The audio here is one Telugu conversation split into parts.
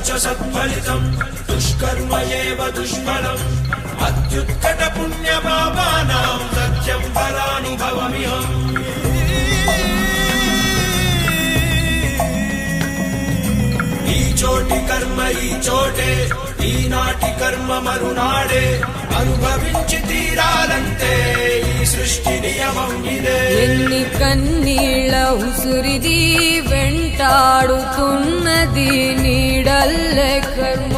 సత్కర్మభిశ్చ సత్ఫలితం దుష్కర్మ ఏవ దుష్ఫలం. అత్యుత్కట పుణ్య పాపానాం సత్యం ఫలానుభవమిహం. ఈ చోటి కర్మ ఈ చోటే ఈనాటి కర్మ మరునాడే. అనుభవించి తీరాలంటే సృష్టి నియమం ఇదే ఎన్ని కన్నీళ్ళ ఉసురిది వెంటాడుతున్నది నీడల్లే కర్మ.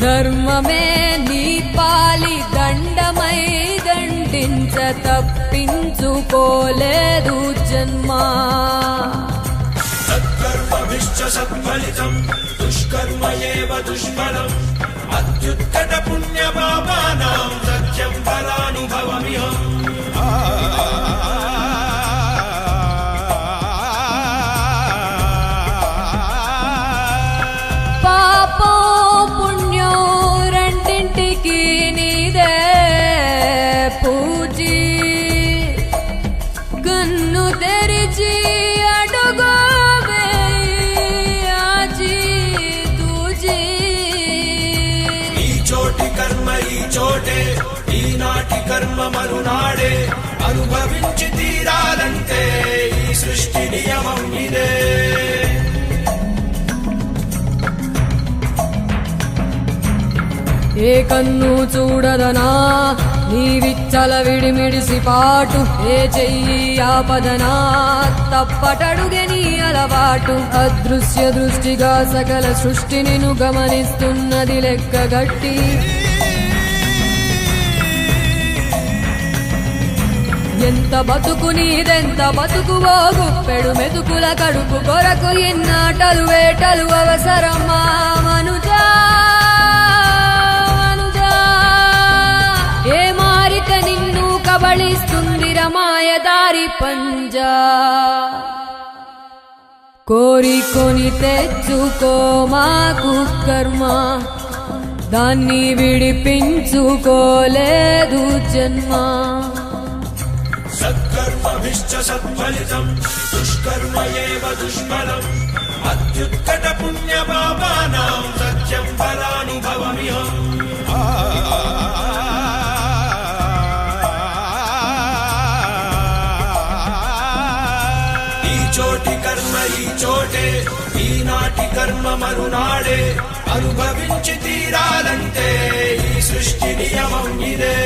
ధర్మమే నీ పాలి దండమై దండించ తప్పించుకోలేదు జన్మా. సత్కర్మభిశ్చ సత్ఫలితం దుష్కర్మ ఏవ దుష్ఫలం. చోటి ఈ చోటే ఈనాటి కర్మ మరునాడే అనుభవించి తీరాలంటే ఈ సృష్టి నియమం ఇదే. ఏ కన్ను చూడదనా నీవిచ్చల విడిమిడిసి పాటు ఏ చెయ్యి ఆపదనా తప్పటడుగే నీ అలవాటు. అదృశ్య దృష్టిగా సకల సృష్టిని ను గమనిస్తున్నది లెక్కగట్టి ఎంత బతుకు నీదెంత బతుకు గుప్పెడు మెతుకుల కడుపు కొరకు ఇన్నాటలు వేటలు అవసరమా? మనుజా మనుజా ఏ మారిక నిన్ను కబళిస్తుంది రమాయదారి పంజా? కోరికొని తెచ్చుకో మాకు కర్మ దాన్ని విడిపించుకోలేదు జన్మ. సత్కర్మభిశ్చ సత్ఫలితం దుష్కర్మ ఏవ దుష్ఫలం. అత్యుత్కట పుణ్య పాపానాం సత్యం ఫలానుభవమిహం. ఈ చోటి కర్మ ఈ చోటే ఈనాటి కర్మ మరునాడే. అనుభవించి తీరాలంటే ఈ సృష్టి నియమం ఇదే.